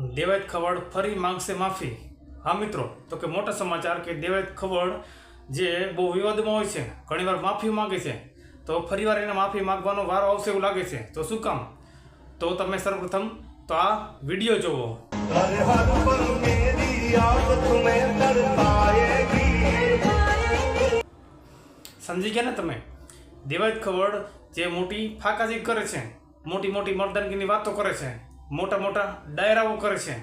દેવાયત ખવડ ફરી માંગશે માફી. હા મિત્રો, તો કે મોટા સમાચાર કે દેવાયત ખવડ જે બહુ વિવાદમાં હોય છે, ઘણીવાર માફી માગે છે, તો ફરીવાર એને માફી માગવાનો વારો આવશે એવું લાગે છે. તો શું કામ? તો તમે સર્વપ્રથમ તો આ વીડિયો જોવો. સમજી ગયા ને તમે? દેવાયત ખવડ જે મોટી ફાકાજી કરે છે, મોટી મોટી મર્દાનગીની વાતો કરે છે. મોટા મોટા ડાયરાઓ કરે છે.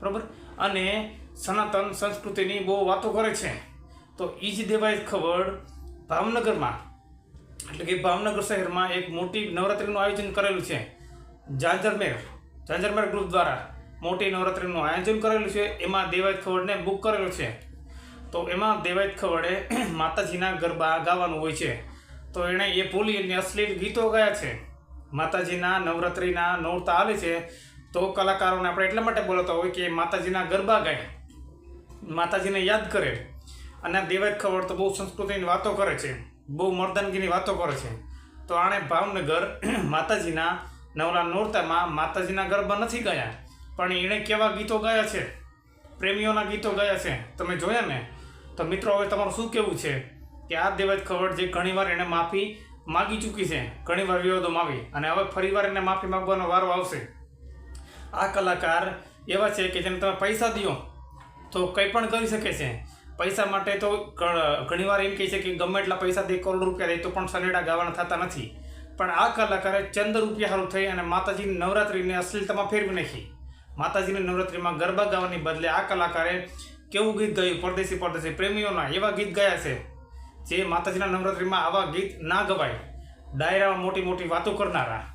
બરાબર? અને સનાતન સંસ્કૃતિની બહુ વાતો કરે છે. તો એ જ દેવાય ખવડ ભાવનગરમાં. એટલે કે ભાવનગર શહેરમાં એક મોટી નવરાત્રિનું આયોજન કરેલું છે. જાંજરમેર જાંજરમેર ગ્રુપ દ્વારા મોટી નવરાત્રિનું આયોજન કરેલું છે. એમાં દેવાયત ખવડને બુક કરેલું છે. તો એમાં દેવાયત ખવડે માતાજીના ગરબા ગાવાનું હોય છે. તો એણે એ ભૂલી અને અશ્લીલ ગીતો ગાયા છે. માતાજીના નવરાત્રિના નોરતા આવે છે, તો કલાકારોને આપણે એટલા માટે બોલાવતા હોય કે માતાજીના ગરબા ગાય. માતાજીને યાદ કરે. અને દેવત ખવડ તો બહુ સંસ્કૃતિની વાતો કરે છે, બહુ મર્દાનગીની વાતો કરે છે. તો આણે ભાવનગર માતાજીના નવરા નોરતામાં માતાજીના ગરબા નથી ગયા, પણ એણે કેવા ગીતો ગાયા છે? પ્રેમીઓના ગીતો ગાયા છે. તમે જોયા ને? તો મિત્રો, હવે તમારું શું કહેવું છે? કે આ દેવત ખવડ જે ઘણીવાર એણે માફી માગી ચૂકી છે. ઘણીવાર વિવાદોમાં આવી અને હવે ફરીવાર એને માફી માગવાનો વારો આવશે. આ કલાકાર એવા છે કે જેને તમે પૈસા દો તો કંઈ પણ કરી શકે છે. પૈસા માટે તો ઘણી ઘણીવાર એમ કહે છે કે ગમે એટલા પૈસા દે, કરોડ રૂપિયા દે તો પણ સનેડા ગાવાના થતા નથી. પણ આ કલાકારે ચંદ રૂપિયા સારું થઈ અને માતાજીની નવરાત્રિને અશ્લીલતામાં ફેરવી નાખી. માતાજીની નવરાત્રિમાં ગરબા ગાવાની બદલે આ કલાકારે કેવું ગીત ગાયું? પરદેશી પરદેશી પ્રેમીઓના એવા ગીત ગાયા છે. જે માતાજીના નવરાત્રિમાં આવા ગીત ના ગવાય. ડાયરામાં મોટી મોટી વાતો કરનારા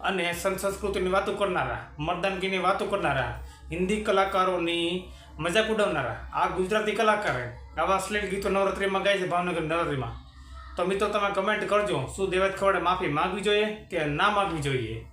અને સંસ્કૃતિની વાતો કરનારા, મર્દાનગીની વાતો કરનારા, હિન્દી કલાકારોની મજાક ઉડાવનારા, આ ગુજરાતી કલાકારે આવા અશ્લીલ ગીતો નવરાત્રિમાં ગાય છે ભાવનગર નવરાત્રિમાં. તો મિત્રો, તમે કમેન્ટ કરજો. શું દેવત ખવડે માફી માગવી જોઈએ કે ના માગવી જોઈએ?